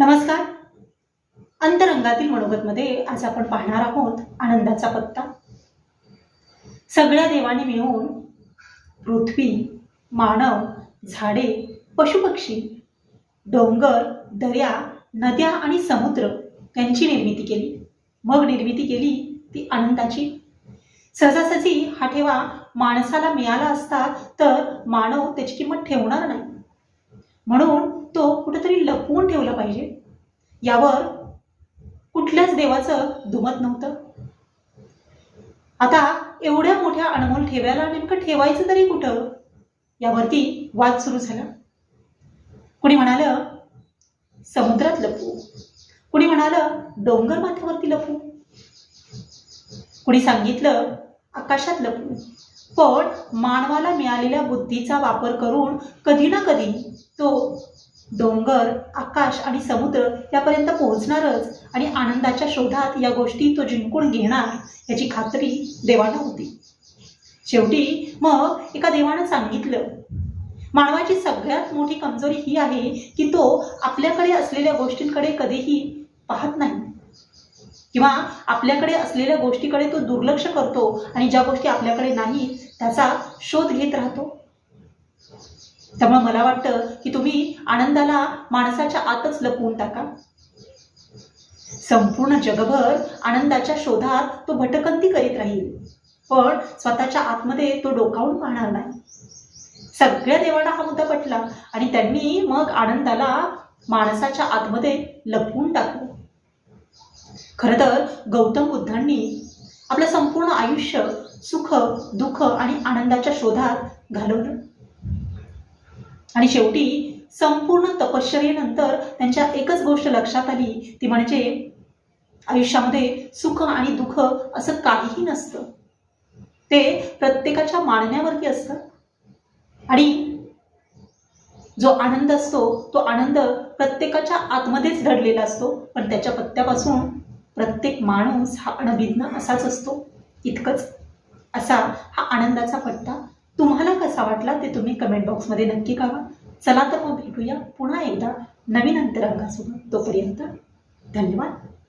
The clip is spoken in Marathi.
नमस्कार. अंतरंगातील मनोगतमध्ये आज आपण पाहणार आहोत आनंदाचा पत्ता. सगळ्या देवाने मिळून पृथ्वी मानव झाडे पशुपक्षी डोंगर दर्या नद्या आणि समुद्र यांची निर्मिती केली. मग निर्मिती केली ती आनंदाची. सहजासहजी हा ठेवा माणसाला मिळाला असता तर मानव त्याची किंमत ठेवणार नाही. कोण ठेवलं पाहिजे. यावर कुठल्याच देवाचं दुमत नव्हतं. आता एवढ्या मोठ्या अनमोल ठेव्याला नेमकं ठेवायचं तरी कुठं? यावरती वाद सुरू झाला. कुणी म्हणालं समुद्रात लपू. कुणी म्हणालं डोंगर माथ्यावरती लपू. कुणी सांगितलं आकाशात लपू. पण मानवाला मिळालेल्या बुद्धीचा वापर करून कधी ना कधी तो डोंगर आकाश आणि समुद्र यापर्यंत पोहोचणारच आणि आनंदाच्या शोधात या गोष्टी तो जिंकून घेणार याची खात्री देवाला होती. शेवटी मग एका देवानं सांगितलं मानवाची सगळ्यात मोठी कमजोरी ही आहे की तो आपल्याकडे असलेल्या गोष्टींकडे कधीही पाहत नाही. किंवा आपल्याकडे असलेल्या गोष्टीकडे तो दुर्लक्ष करतो आणि ज्या गोष्टी आपल्याकडे नाही त्याचा शोध घेत राहतो. त्यामुळे मला वाटतं की तुम्ही आनंदाला माणसाच्या आतच लपवून टाका. संपूर्ण जगभर आनंदाच्या शोधात तो भटकंती करीत राहील. पण स्वतःच्या आतमध्ये तो डोकावून पाहणार नाही. सगळ्या देवांना हा मुद्दा पटला आणि त्यांनी मग आनंदाला माणसाच्या आतमध्ये लपवून टाकलं. खरं तर गौतम बुद्धांनी आपलं संपूर्ण आयुष्य सुख दुःख आणि आनंदाच्या शोधात घालवलं. आणि शेवटी संपूर्ण तपश्चर्येनंतर त्यांच्या एकच गोष्ट लक्षात आली. ती म्हणजे आयुष्यामध्ये सुख आणि दुःख असं काहीही नसतं. ते प्रत्येकाच्या मानण्यावरती असतं. आणि जो आनंद असतो तो आनंद प्रत्येकाच्या आतमध्येच दडलेला असतो. पण त्याच्या पत्त्यापासून प्रत्येक माणूस हा अनभिज्ञ असाच असतो. इतकंच. असा हा आनंदाचा पट्टा तुम्हाला कसा वाटला ते तुम्ही कमेंट बॉक्समध्ये नक्की कळवा. चला तर मग भेटूया पुन्हा एकदा नवीन अंतरंगासोबत. तोपर्यंत धन्यवाद.